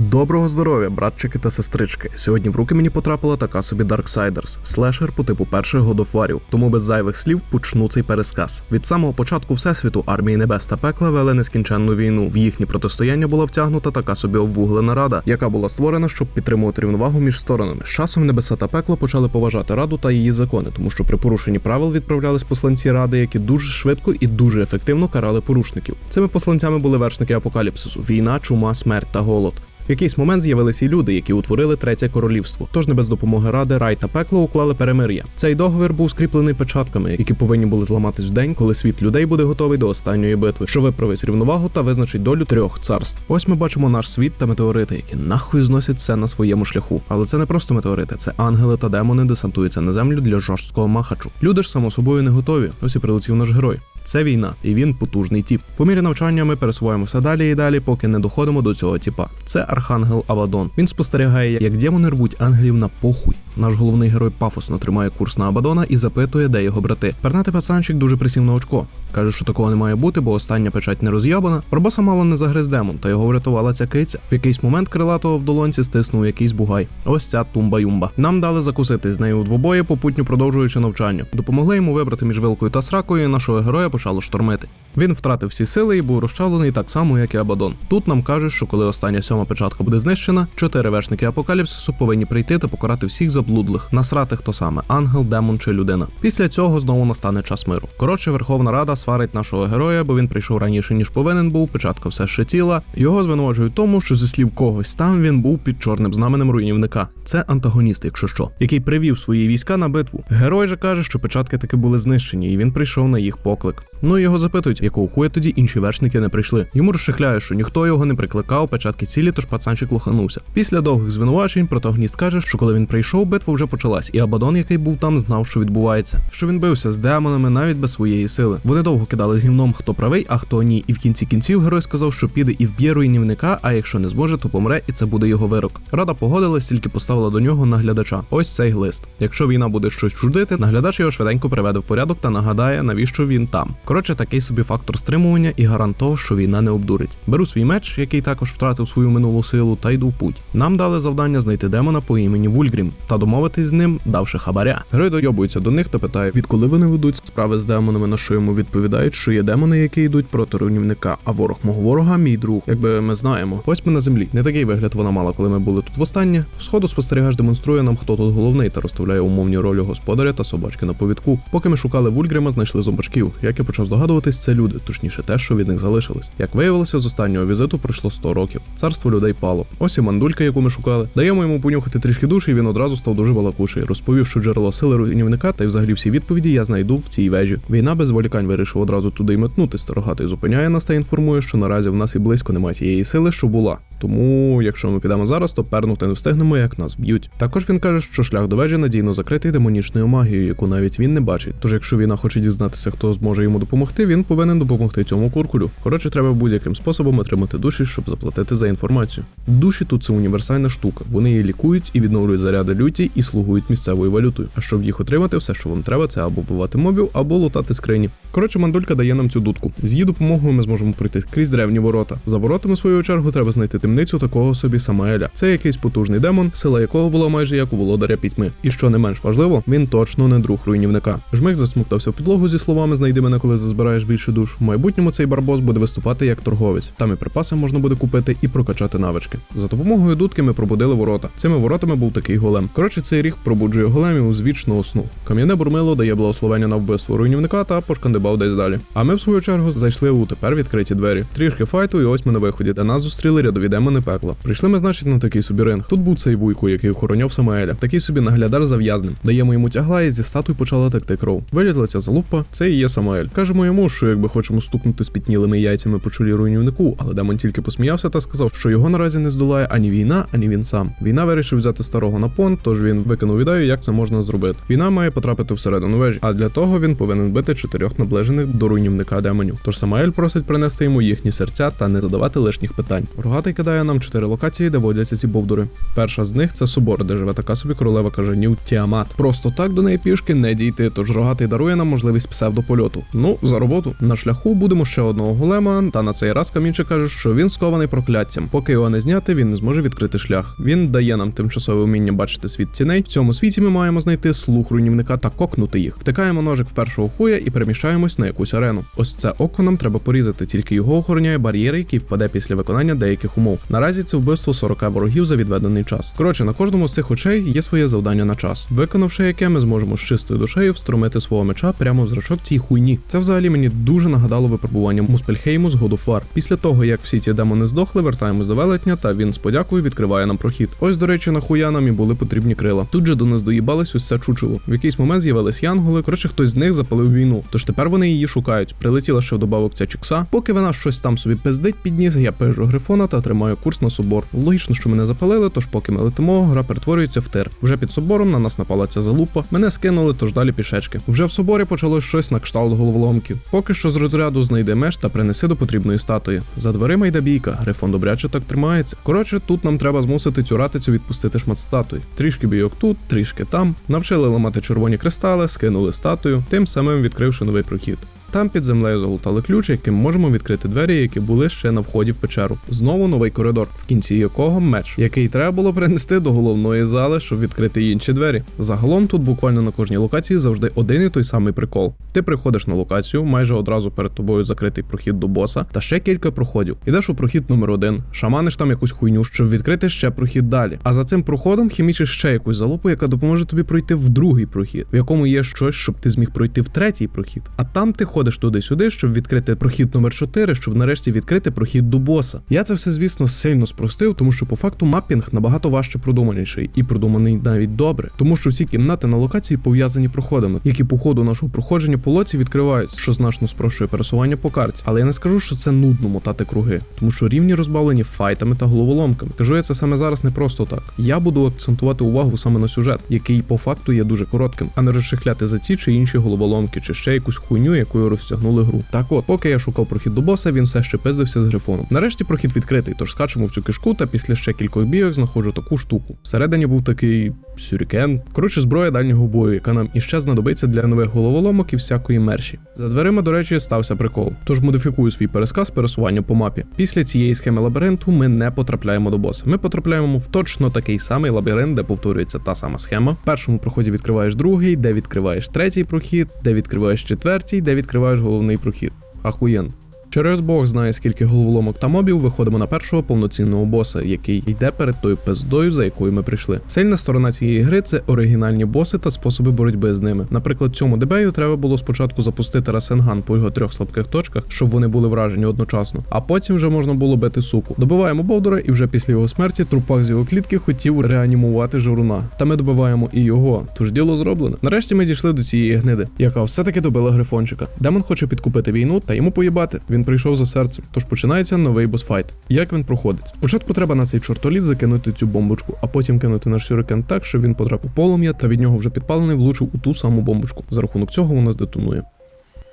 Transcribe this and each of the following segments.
Доброго здоров'я, братчики та сестрички. Сьогодні в руки мені потрапила така собі Darksiders, слешер по типу перших годофарів. Тому без зайвих слів почну цей пересказ. Від самого початку всесвіту армії небес та пекла вели нескінченну війну. В їхні протистояння була втягнута така собі обвуглена рада, яка була створена, щоб підтримувати рівновагу між сторонами. З часом небеса та пекло почали поважати раду та її закони, тому що при порушенні правил відправлялись посланці ради, які дуже швидко і дуже ефективно карали порушників. Цими посланцями були вершники апокаліпсису: війна, чума, смерть та голод. В якийсь момент з'явилися й люди, які утворили третє королівство. Тож не без допомоги ради рай та пекло уклали перемир'я. Цей договір був скріплений печатками, які повинні були зламатись в день, коли світ людей буде готовий до останньої битви, що виправить рівновагу та визначить долю трьох царств. Ось ми бачимо наш світ та метеорити, які нахуй зносять все на своєму шляху. Але це не просто метеорити, це ангели та демони десантуються на землю для жорсткого махачу. Люди ж само собою не готові. Ось і прилетів наш герой. Це війна, і він потужний тіп. По мірі навчання ми пересуваємося далі і далі, поки не доходимо до цього тіпа. Це архангел Авадон. Він спостерігає, як демони рвуть ангелів на похуй. Наш головний герой пафосно тримає курс на Абадона і запитує, де його брати. Пернатий пацанчик дуже присів на очко. Каже, що такого не має бути, бо остання печать не роз'ябана. Барбоса мало не загриз демон, та його врятувала ця киця. В якийсь момент крилатого в долонці стиснув якийсь бугай. Ось ця тумба-юмба. Нам дали закусити з нею вдвобоє, попутньо продовжуючи навчання. Допомогли йому вибрати між вилкою та сракою. і Нашого героя почало штормити. Він втратив всі сили і був розчавлений так само, як і Абадон. Тут нам кажуть, що коли остання сьома печатка буде знищена, чотири вершники апокаліпсису повинні прийти та покарати всіх заблудлих, насрати хто саме ангел, демон чи людина. Після цього знову настане час миру. Коротше, Верховна Рада сварить нашого героя, бо він прийшов раніше ніж повинен був. Печатка все ще ціла. Його звинувачують тому, що зі слів когось там він був під чорним знаменем руйнівника. Це антагоніст, якщо що, який привів свої війська на битву. Герой же каже, що печатки таки були знищені, і він прийшов на їх поклик. Ну і його запитують, якого хуя тоді інші вершники не прийшли. Йому розшихляє, що ніхто його не прикликав, печатки цілі, тож пацанчик лоханувся. Після довгих звинувачень протагоніст каже, що коли він прийшов, битва вже почалась, і Абадон, який був там, знав, що відбувається. Що він бився з демонами навіть без своєї сили. Вони довго кидали з гімном, хто правий, а хто ні. І в кінці кінців герой сказав, що піде і вб'є руйнівника, а якщо не зможе, то помре, і це буде його вирок. Рада погодилась, тільки поставила до нього наглядача. Ось цей глист. Якщо війна буде щось чудити, наглядач його швиденько приведе в порядок та нагадає, навіщо він там. Коротше, такий собі фактор стримування і гарант того, що війна не обдурить. Беру свій меч, який також втратив свою минулу силу, та йду в путь. Нам дали завдання знайти демона по імені Вульгрім та домовитись з ним, давши хабаря. Герой дойобується до них та питає, відколи вони ведуть справи з демонами, на що йому відповідають, що є демони, які йдуть проти руйнівника, а ворог мого ворога мій друг. Якби ми знаємо. Ось ми на землі. Не такий вигляд вона мала, коли ми були тут востаннє. Сходу спостерігач демонструє нам, хто тут головний, та розставляє умовні ролі господаря та собачки на повідку. Поки ми шукали Вульгрима, знайшли зомбачків. Як я почав здогадуватись, це люди, точніше, те, що від них залишилось. Як виявилося, з останнього візиту пройшло 100 років. Царство людей пало. Ось і мандулька, яку ми шукали. Даємо йому понюхати трішки душі, і він одразу став дуже балакучий. Розповів, що джерело сили руйнівника, та й взагалі всі відповіді я знайду в цій вежі. Війна без зволікань вирішив одразу туди й метнути. Старогатий зупиняє нас та інформує, що наразі в нас і близько немає тієї сили, що була. Тому, якщо ми підемо зараз, то пернути не встигнемо, як нас б'ють. Також він каже, що шлях до вежі надійно закритий демонічною магією, яку навіть він не бачить. Тож, якщо війна хоче дізнатися, хто зможе йому допомогти, він повинен допомогти цьому куркулю. Коротше, треба будь-яким способом отримати душі, щоб заплатити за інформацію. Душі тут це універсальна штука. Вони її лікують і відновлюють заряди люті і слугують місцевою валютою. А щоб їх отримати, все, що вам треба, це або бувати мобів, або лутати скрині. Коротше, мандулька дає нам цю дудку. З її допомогою ми зможемо пройти крізь древні ворота. За воротами, в свою чергу, треба знайти темницю такого собі Самаеля. Це якийсь потужний демон, сила якого була майже як у володаря пітьми. І що не менш важливо, він точно не друг руйнівника. Жмих засмоктався в підлогу зі словами Знайди мене, коли зазбираєш більше душ. В майбутньому цей барбос буде виступати як торговець. Там і припаси можна буде купити і прокачати навички. За допомогою дудки ми пробудили ворота. Цими воротами був такий голем. Коротше, цей ріг пробуджує големів з вічного сну. Кам'яне бурмило дає благословення на вбивство руйнівника та пошкандибав десь далі. А ми, в свою чергу, зайшли у тепер відкриті двері. Трішки файту, і ось ми на виході, де нас зустріли рядові демони пекла. Прийшли ми, значить, на такий собі ринг. Тут був цей вуйку, який охороняв Самаеля. Такий собі наглядар зав'язним. Даємо йому тягла, і зі статуй почала текти кров. Вилізла ця залупа, це і є Самаель. Кажемо йому, що якби хочемо стукнути спітнілими яйцями по чолі руйнівнику, але демон тільки посміявся та сказав, що його наразі не здолає ані війна, ані він сам. Війна вирішив взяти старого на понт, тож він викинув ідею, як це можна зробити. Війна має потрапити всередину вежі, а для того він повинен бити чотирьох наближених до руйнівника демонів. Тож Самаель просить принести йому їхні серця та не задавати лишніх питань. Рогатий кидає нам чотири локації, де водяться ці бовдури. Перша з них це собор, де живе така собі королева кажанів Тіамат. Просто так до неї пішки не дійти, тож рогатий дарує нам можливість псевдопольоту. Ну, за роботу. На шляху будемо ще одного голема, та на цей раз камінчик каже, що він скований прокляттям. Поки його не зняти, він не зможе відкрити шлях. Він дає нам тимчасове вміння бачити світ тіней. В цьому світі ми маємо знайти слух руйнівника та кокнути їх. Втикаємо ножик в першого хуя і переміщаємось на якусь арену. Ось це око нам треба порізати, тільки його охороняє бар'єр, який впаде після виконання деяких умов. Наразі це вбивство 40 ворогів за відведений час. Коротше, на кожному з цих очей є своє завдання на час. Виконавши яке, ми зможемо з чистою душею встромити свого меча прямо в зрачок цій хуйні. Це взагалі мені дуже нагадало випробування Муспельхейму з God. Після того, як всі ці демони здохли, вертаємось до велетня, та він з подякою відкриває нам прохід. Ось, до речі, нахуя нам і були потрібні крила. Тут же до нас доїбалось ось це чучело. В якийсь момент з'явились янголи. Коротше, хтось з них запалив війну. Тож тепер вони її шукають. Прилетіла ще вдобавок ця чікса. Поки вона щось там собі пиздить підніс, я пижу грифона та тримаю курс на собор. Логічно, що мене запалили, тож поки ми летимо, гра перетворюється в тир. Вже під собором на нас напала ця залупа. Мене скинули, тож далі пішечки. Вже в соборі почалось щось на кшталт головоломків. Поки що з розряду знайди меч та принеси до потрібної статуї. За дверима йде бійка. Грифон добряче так тримається. Коротше, тут нам треба змусити цю ратицю відпустити шмат статуї. Трішки бійок тут, трішки там. Навчили ламати червоні кристали, скинули статую, тим самим відкривши новий прохід. Там під землею залутали ключ, яким можемо відкрити двері, які були ще на вході в печеру. Знову новий коридор, в кінці якого меч, який треба було принести до головної зали, щоб відкрити інші двері. Загалом тут буквально на кожній локації завжди один і той самий прикол. Ти приходиш на локацію, майже одразу перед тобою закритий прохід до боса, та ще кілька проходів. Ідеш у прохід номер один, шаманиш там якусь хуйню, щоб відкрити ще прохід далі. А за цим проходом хімічиш ще якусь залупу, яка допоможе тобі пройти в другий прохід, в якому є щось, щоб ти зміг пройти в третій прохід. А там ти ходиш туди-сюди, щоб відкрити прохід номер 4, щоб нарешті відкрити прохід до боса. Я це все, звісно, сильно спростив, тому що по факту маппінг набагато важче продуманіший і продуманий навіть добре, тому що всі кімнати на локації пов'язані проходами, які по ходу нашого проходження по лоці відкриваються, що значно спрощує пересування по карті. Але я не скажу, що це нудно мотати круги, тому що рівні розбавлені файтами та головоломками. Кажу я це саме зараз не просто так. Я буду акцентувати увагу саме на сюжет, який по факту є дуже коротким, а не розшихляти за ті чи інші головоломки, чи ще якусь хуйню, якою розтягнули гру. Так от, поки я шукав прохід до боса, він все ще пиздився з грифоном. Нарешті прохід відкритий, тож скачемо в цю кишку, та після ще кількох бійок знаходжу таку штуку. Всередині був такий сюрікен. Коротше, зброя дальнього бою, яка нам іще знадобиться для нових головоломок і всякої мерші. За дверима, до речі, стався прикол. Тож модифікую свій пересказ пересування по мапі. Після цієї схеми лабіринту ми не потрапляємо до боса. Ми потрапляємо в точно такий самий лабіринт, де повторюється та сама схема. В першому проході відкриваєш другий, де відкриваєш третій прохід, де відкриваєш четвертій, де відкриваєш головний прохід. Ахуєн. Через Бог знає, скільки головоломок та мобів виходимо на першого повноцінного боса, який йде перед тою пиздою, за якою ми прийшли. Сильна сторона цієї гри це оригінальні боси та способи боротьби з ними. Наприклад, цьому дебею треба було спочатку запустити Расенган по його трьох слабких точках, щоб вони були вражені одночасно, а потім вже можна було бити суку. Добиваємо Бовдора, і вже після його смерті трупак з його клітки хотів реанімувати журуна. Та ми добиваємо і його, тож діло зроблене. Нарешті ми дійшли до цієї гниди, яка все-таки добила грифончика. Демон хоче підкупити війну та йому поїбати. Він прийшов за серцем, тож починається новий босфайт. Як він проходить? Спочатку треба на цей чортоліт закинути цю бомбочку, а потім кинути наш сюрикен так, щоб він потрапив полум'я, та від нього вже підпалений влучив у ту саму бомбочку. За рахунок цього вона здетонує.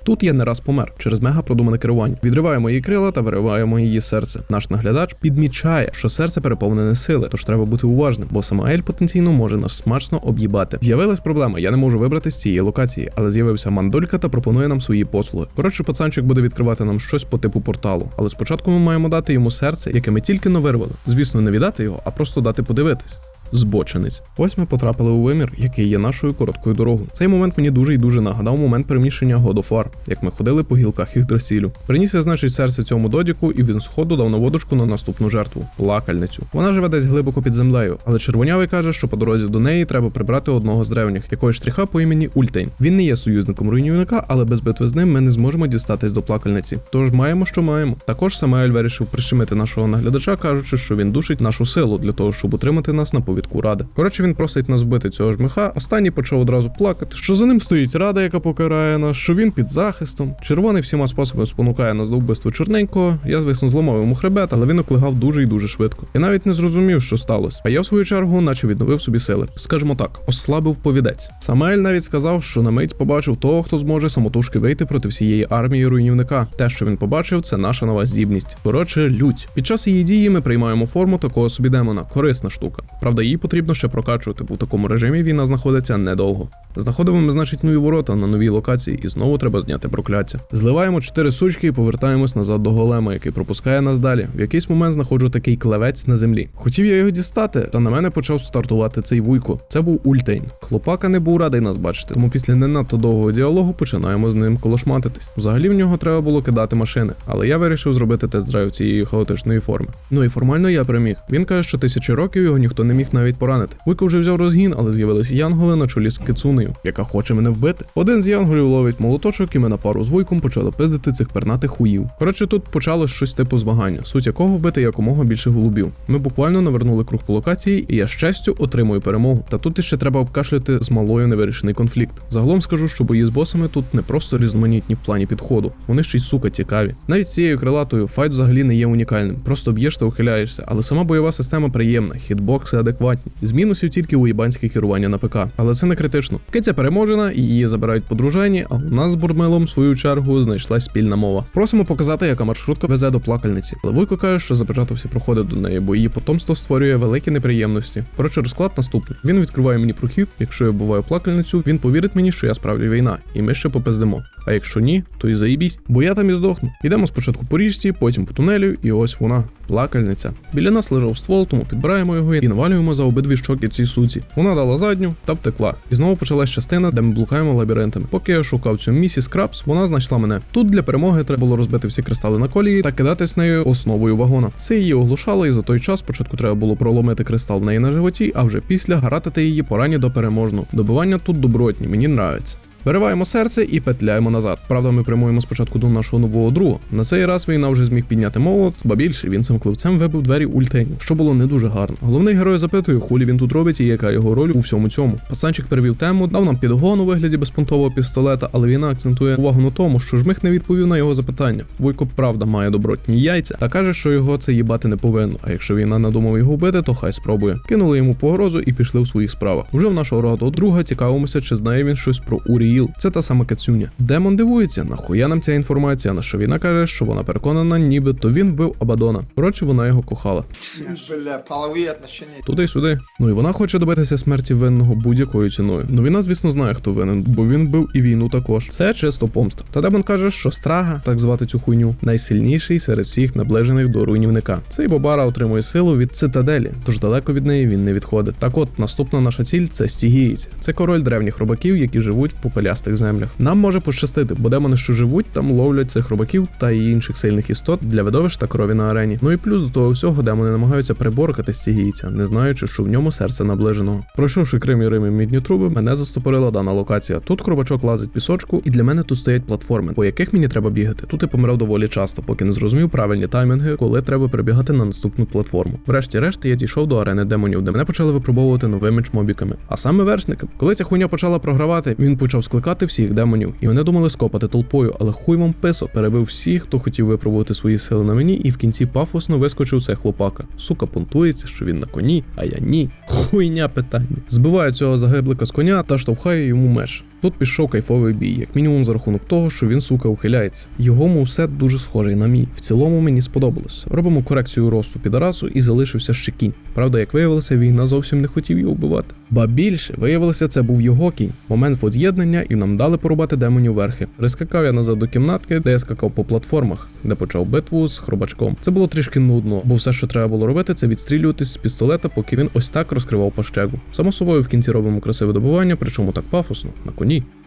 Тут я не раз помер через мега продумане керування. Відриваємо її крила та вириваємо її серце. Наш наглядач підмічає, що серце переповнене сили, тож треба бути уважним, бо сама Ель потенційно може нас смачно об'їбати. З'явилась проблема, я не можу вибрати з цієї локації, але з'явився мандолька та пропонує нам свої послуги. Коротше, пацанчик буде відкривати нам щось по типу порталу, але спочатку ми маємо дати йому серце, яке ми тільки не вирвали. Звісно, не віддати його, а просто дати подивитись. Збочинець. Ось ми потрапили у вимір, який є нашою короткою дорогою. Цей момент мені дуже і дуже нагадав момент переміщення War, як ми ходили по гілках Ігдрасілю. Приніс я, значить, серце цьому додіку, і він сходу дав наводочку на наступну жертву плакальницю. Вона живе десь глибоко під землею, але червонявий каже, що по дорозі до неї треба прибрати одного з древніх, якогось штріха по імені Ультейн. Він не є союзником руйнівника, але без битви з ним ми не зможемо дістатись до плакальниці. Тож маємо, що маємо. Також Самаель вирішив прищемити нашого наглядача, кажучи, що він душить нашу силу для того, щоб утримати нас на повітрі повідку ради. Коротше, він просить нас вбити цього жмиха. Останній почав одразу плакати, що за ним стоїть рада, яка покарає нас, що він під захистом. Червоний всіма способами спонукає нас до вбивства чорненького. Я, звісно, зламав йому хребет, але він оклигав дуже і дуже швидко. Я навіть не зрозумів, що сталося. А я, в свою чергу, наче відновив собі сили. Скажімо так, ослабив повідець. Самаель навіть сказав, що на мить побачив того, хто зможе самотужки вийти проти всієї армії руйнівника. Те, що він побачив, це наша нова здібність. Коротше, лють. Під час її дії ми приймаємо форму такого собі демона. Корисна штука. Правда, її потрібно ще прокачувати, бо в такому режимі війна знаходиться недовго. Знаходимо ми, значить, нові ворота на новій локації, і знову треба зняти прокляття. Зливаємо чотири сучки і повертаємось назад до голема, який пропускає нас далі. В якийсь момент знаходжу такий клевець на землі. Хотів я його дістати, та на мене почав стартувати цей вуйко. Це був Ультейн. Хлопака не був радий нас бачити, тому після не надто довгого діалогу починаємо з ним колошматитись. Взагалі в нього треба було кидати машини, але я вирішив зробити тест-драйв цієї хаотичної форми. Ну і формально я переміг. Він каже, що тисячі років його ніхто не міг навіть поранити. Вуйко вже взяв розгін, але з'явилися янголи на чолі з кицунею, яка хоче мене вбити. Один з янголів ловить молоточок, і ми на пару з вуйком почали пиздити цих пернатих хуїв. Коротше, тут почалось щось типу змагання, суть якого вбити якомога більше голубів. Ми буквально навернули круг по локації, і я з честю отримую перемогу. Та тут іще треба обкашляти з малою невирішений конфлікт. Загалом скажу, що бої з босами тут не просто різноманітні в плані підходу, вони ще й сука цікаві. Навіть з цією крилатою файт взагалі не є унікальним. Просто б'єш та ухиляєшся, але сама бойова система приємна, хітбокси адекватні. З мінусів тільки уєбанське керування на ПК, але це не критично. Киця переможена її забирають подружайні, а у нас з Бурмелом, в свою чергу, знайшлась спільна мова. Просимо показати, яка маршрутка везе до плакальниці. Але Вуйко каже, що запечатався проходить до неї, бо її потомство створює великі неприємності. Коротше, розклад наступний. Він відкриває мені прохід. Якщо я буваю плакальницю, він повірить мені, що я справді війна, і ми ще попиздимо. А якщо ні, то і заїбісь, бо я там і здохну. Йдемо спочатку по річці, потім по тунелю, і ось вона, плакальниця. Біля нас лежав ствол, тому підбираємо його і навалюємо за обидві щоки цій суці. Вона дала задню та втекла. І знову почалась частина, де ми блукаємо лабіринтами. Поки я шукав цю місіс Крабс, вона знайшла мене. Тут для перемоги треба було розбити всі кристали на колії та кидатись нею основою вагона. Це її оглушало, і за той час спочатку треба було проломити кристал в неї на животі, а вже після гаратити її порані до переможну. Добивання тут добротні, мені нравиться. Вириваємо серце і петляємо назад. Правда, ми прямуємо спочатку до нашого нового друга. На цей раз війна вже зміг підняти молот, ба більше він цим кливцем вибив двері Ультейну, що було не дуже гарно. Головний герой запитує, хулі він тут робить і яка його роль у всьому цьому. Пацанчик перевів тему, дав нам підгон у вигляді безпонтового пістолета, але війна акцентує увагу на тому, що жмих не відповів на його запитання. Вуйко правда має добротні яйця та каже, що його це їбати не повинно. А якщо війна надумав його вбити, то хай спробує. Кинули йому погрозу і пішли в своїх справах. Уже в нашого рогатого друга цікавимося, чи знає він щось про Уріїл. Це та сама Кацюня. Демон дивується, нахуя нам ця інформація, на що війна каже, що вона переконана, ніби то він вбив Абадона. Коротше, вона його кохала. Бля. Туди й сюди. Ну і вона хоче добитися смерті винного будь-якою ціною. Ну війна, звісно, знає, хто винен, бо він бив і війну також. Це чисто помста. Та демон каже, що страга, так звати цю хуйню, найсильніший серед всіх наближених до руйнівника. Цей Бобара отримує силу від цитаделі, тож далеко від неї він не відходить. Так от, наступна наша ціль це стігієць. Це король древніх робаків, які живуть в попелястих землях. Нам може пощастити, бо демони, що живуть, там ловлять цих робаків та інших сильних істот для видовищ та крові на арені. Ну і плюс до того всього, демони намагаються приборкати стігійця, не знаючи, що в ньому серце наближеного. Пройшовши Крим і Рим і мідні труби, мене застопорила дана локація. Тут хробачок лазить пісочку, і для мене тут стоять платформи, по яких мені треба бігати. Тут я помирав доволі часто, поки не зрозумів правильні таймінги, коли треба перебігати на наступну платформу. Врешті-решт я дійшов до арени демонів, де мене почали випробовувати новими чмобіками. А саме вершниками. Коли ця хуйня почала програвати, він почав скликати всіх демонів, і вони думали скопати толпою, але хуй вам писо перебив всіх, хто хотів випробувати свої сили на мені, і в кінці пафосно вискочив цей хлопака. Сука понтується, що він на коні, а я ні. Хуйня питання. Збиваю цього загиблика з коня та штовхаю йому меч. Тут пішов кайфовий бій, як мінімум за рахунок того, що він сука ухиляється. Його мувсет дуже схожий на мій. В цілому мені сподобалось. Робимо корекцію росту підарасу і залишився ще кінь. Правда, як виявилося, війна зовсім не хотів його вбивати. Ба більше виявилося, це був його кінь. Момент воз'єднання, і нам дали порубати демонів верхи. Прискакав я назад до кімнатки, де я скакав по платформах, де почав битву з хробачком. Це було трішки нудно, бо все, що треба було робити, це відстрілюватись з пістолета, поки він ось так розкривав пащегу. Само собою в кінці робимо красиве добування, причому так пафосно, на коні. me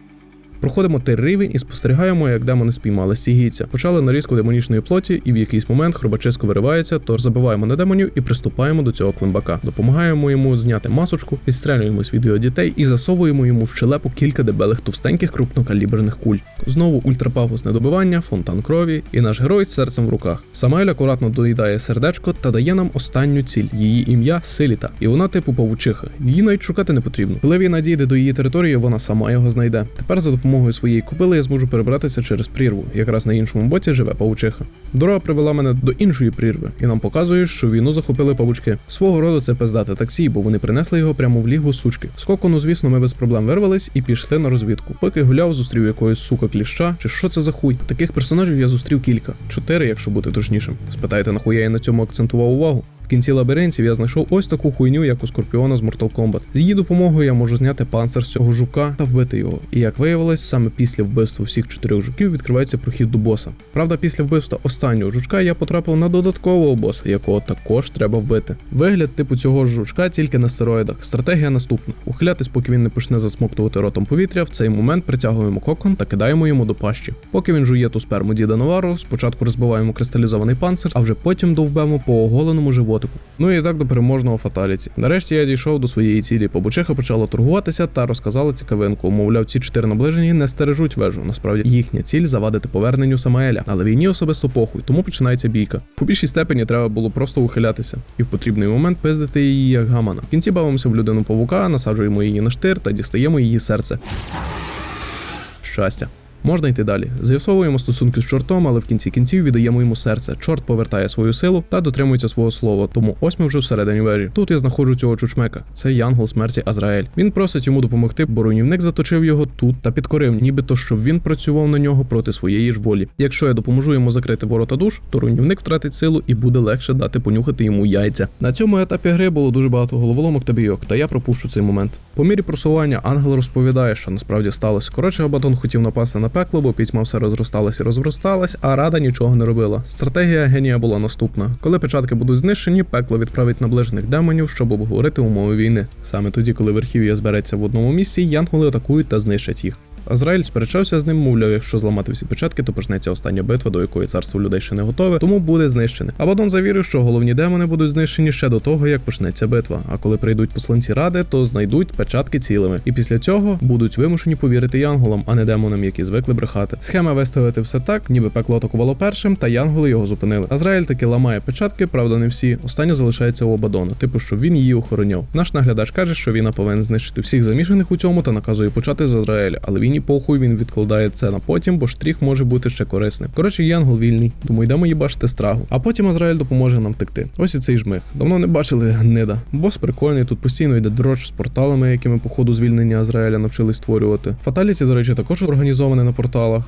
Проходимо три рівень і спостерігаємо, як демони спіймали стігійця. Почали нарізку демонічної плоті, і в якийсь момент хробачисько виривається, тож забиваємо на демонів і приступаємо до цього климбака. Допомагаємо йому зняти масочку, відстрелюємось від його дітей і засовуємо йому в щелепу кілька дебелих товстеньких крупнокаліберних куль. Знову ультрапафосне добивання, фонтан крові, і наш герой з серцем в руках. Самаель акуратно доїдає сердечко та дає нам останню ціль. Її ім'я Силіта, і вона типу павучиха. Її навіть шукати не потрібно. Коли він надійде до її території, вона сама його знайде. Тепер за допомогою своєї кобили я зможу перебратися через прірву. Якраз на іншому боці живе павучиха. Дорога привела мене до іншої прірви, і нам показує, що війну захопили павучки. Свого роду це пиздате таксі, бо вони принесли його прямо в лігу сучки. З кокону, звісно, ми без проблем вирвались і пішли на розвідку. Поки гуляв, зустрів якогось сука кліща, чи що це за хуй. Таких персонажів я зустрів кілька, чотири, якщо бути точнішим. Спитайте, нахуя я на цьому акцентував увагу. Кінці лабіринтів я знайшов ось таку хуйню, як у Скорпіона з Mortal Kombat. З її допомогою я можу зняти панцир з цього жука та вбити його. І як виявилось, саме після вбивства всіх чотирьох жуків відкривається прохід до боса. Правда, після вбивства останнього жучка я потрапив на додаткового боса, якого також треба вбити. Вигляд типу цього жучка тільки на стероїдах. Стратегія наступна: ухилятись, поки він не почне засмоктувати ротом повітря. В цей момент притягуємо кокон та кидаємо йому до пащі. Поки він жує ту сперму діда Новару, спочатку розбиваємо кристалізований панцир, а вже потім довбемо по оголеному животику. Ну і так до переможного фаталіті. Нарешті я дійшов до своєї цілі. Побучиха почала торгуватися та розказала цікавинку. Мовляв, ці чотири наближені не стережуть вежу. Насправді їхня ціль завадити поверненню Самаеля, але війні особисто похуй, тому починається бійка. По більшій степені треба було просто ухилятися і в потрібний момент пиздити її як гамана. В кінці бавимося в людину павука, насаджуємо її на штир та дістаємо її серце. Щастя. Можна йти далі. З'ясовуємо стосунки з чортом, але в кінці кінців віддаємо йому серце. Чорт повертає свою силу та дотримується свого слова. Тому ось ми вже всередині вежі. Тут я знаходжу цього чучмека. Це янгол смерті Азраель. Він просить йому допомогти, бо руйнівник заточив його тут та підкорив, нібито щоб він працював на нього проти своєї ж волі. Якщо я допоможу йому закрити ворота душ, то руйнівник втратить силу і буде легше дати понюхати йому яйця. На цьому етапі гри було дуже багато головоломок та бійок, та я пропущу цей момент. По мірі просування ангел розповідає, що насправді сталося. Коротше, Абадон хотів напасти на пекло, бо пітьма все розросталась і розросталась, а рада нічого не робила. Стратегія генія була наступна: коли печатки будуть знищені, пекло відправить наближених демонів, щоб обговорити умови війни. Саме тоді, коли верхів'я збереться в одному місці, янголи атакують та знищать їх. Азраїль сперечався з ним, мовляв, якщо зламати всі печатки, то почнеться остання битва, до якої царство людей ще не готове, тому буде знищене. Абадон завірив, що головні демони будуть знищені ще до того, як почнеться битва. А коли прийдуть посланці ради, то знайдуть печатки цілими. І після цього будуть вимушені повірити янголам, а не демонам, які звикли брехати. Схема виставити все так, ніби пекло атакувало першим, та янголи його зупинили. Азраїль таки ламає печатки, правда, не всі. Остання залишається у Абадона, типу, що він її охороняв. Наш наглядач каже, що він повинен знищити всіх замішаних у цьому та наказує почати з Азраїля, але він і похуй він відкладає це на потім, бо штріх може бути ще корисним. Коротше, Янгол вільний, тому йдемо їбашити страгу. А потім Азраїль допоможе нам втекти. Ось і цей жмих. Давно не бачили гнида. Бос прикольний, тут постійно йде дроч з порталами, якими по ходу звільнення Азраїля навчились створювати. Фаталіці, до речі, також організовані на порталах.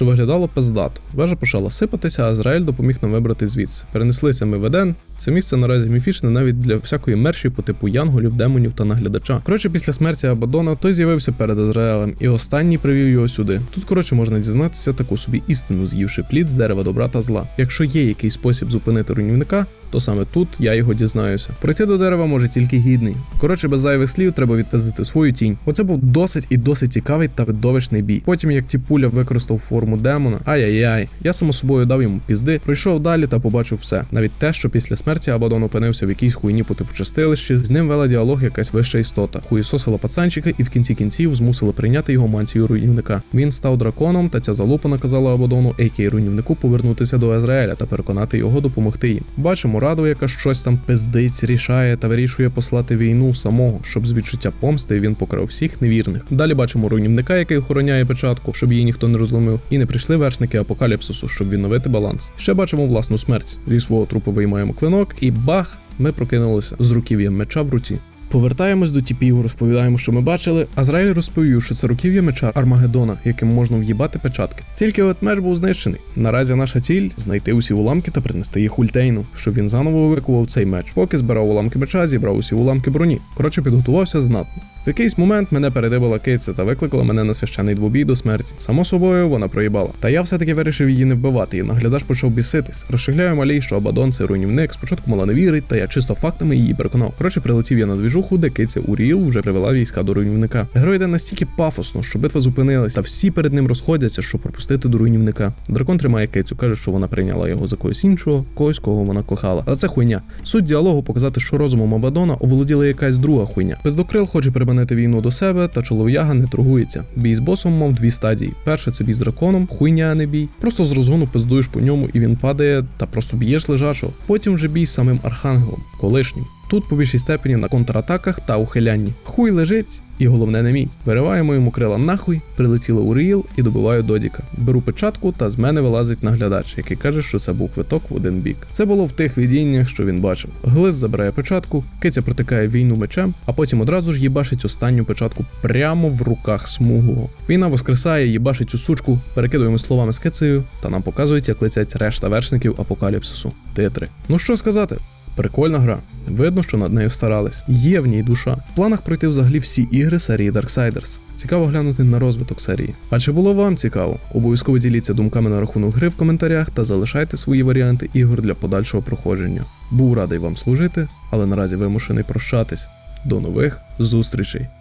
Що виглядало пиздато. Вежа почала сипатися, а Азраїль допоміг нам вибрати звідси. Перенеслися ми в Еден. Це місце наразі міфічне навіть для всякої мерші по типу янголів, демонів та наглядача. Коротше, після смерті Абадона той з'явився перед Ізраїлем, і останній привів його сюди. Тут, коротше, можна дізнатися таку собі істину, з'ївши плід з дерева добра та зла. Якщо є якийсь спосіб зупинити руйнівника, то саме тут я його дізнаюся. Пройти до дерева може тільки гідний. Коротше, без зайвих слів треба відпиздити свою тінь. Оце був досить і досить цікавий та видовищний бій. Потім, як Тіпуля використав форму демона, ай-яй-яй, я само собою дав йому пізди, пройшов далі та побачив все. Навіть те, що після смерті Абадон опинився в якійсь хуйні по типу чистилищі, з ним вела діалог якась вища істота, хуїсосила пацанчика і в кінці кінців змусила прийняти його мантію руйнівника. Він став драконом, та ця залупа наказала Абадону, а.к.а. руйнівнику, повернутися до Езраїля та переконати його допомогти їм. Бачимо раду, яка щось там пиздить, рішає та вирішує послати війну самого, щоб з відчуття помсти він покрив всіх невірних. Далі бачимо руйнівника, який охороняє печатку, щоб її ніхто не розломив, і не прийшли вершники апокаліпсису, щоб відновити баланс. Ще бачимо власну смерть. Зі свого трупу виймаємо клинок, і бах, ми прокинулися з руків'ям меча в руці. Повертаємось до тіпів, розповідаємо, що ми бачили. Азраїль розповів, що це руків'я меча Армагеддона, яким можна в'їбати печатки. Тільки от меч був знищений. Наразі наша ціль знайти усі уламки та принести їх Ультейну, щоб він заново викував цей меч. Поки збирав уламки меча, зібрав усі уламки броні. Коротше, підготувався знатно. В якийсь момент мене передибала киця та викликала мене на священний двобій до смерті. Само собою вона проїбала. Та я все-таки вирішив її не вбивати, і наглядач почав біситись. Розшигляю малій, що Абадон це руйнівник. Спочатку мала не вірить, та я чисто фактами її переконав. Коротше, прилетів я на двіжуху, де киця Уріл вже привела війська до руйнівника. Герой йде настільки пафосно, що битва зупинилась, та всі перед ним розходяться, щоб пропустити до руйнівника. Дракон тримає кицю, каже, що вона прийняла його за когось іншого, когось, кого вона кохала. Але це хуйня. Суть діалогу показати, що розумом Абадона оволоділа якась друга хуйня. Пиздокрил хоче приманити війну до себе, та чолов'яга не торгується. Бій з босом мав дві стадії. Перша це бій з драконом, хуйня, а не бій. Просто з розгону пиздуєш по ньому, і він падає, та просто б'єш лежачого. Потім вже бій з самим архангелом, колишнім. Тут по більшій степені на контратаках та ухилянні. Хуй лежить, і головне не мій. Вириваємо йому крила нахуй, прилетіло у Ріл і добиваю Додіка. Беру печатку, та з мене вилазить наглядач, який каже, що це був квиток в один бік. Це було в тих видіннях, що він бачив. Глис забирає печатку, киця протикає війну мечем, а потім одразу ж їбашить останню печатку прямо в руках смуглого. Війна воскресає, їбашить цю сучку, перекидуємо словами з кицею, та нам показують, як летять решта вершників апокаліпсису. Титри. Ну що сказати? Прикольна гра. Видно, що над нею старались. Є в ній душа. В планах пройти взагалі всі ігри серії Darksiders. Цікаво глянути на розвиток серії. А чи було вам цікаво? Обов'язково діліться думками на рахунок гри в коментарях та залишайте свої варіанти ігор для подальшого проходження. Був радий вам служити, але наразі вимушений прощатись. До нових зустрічей!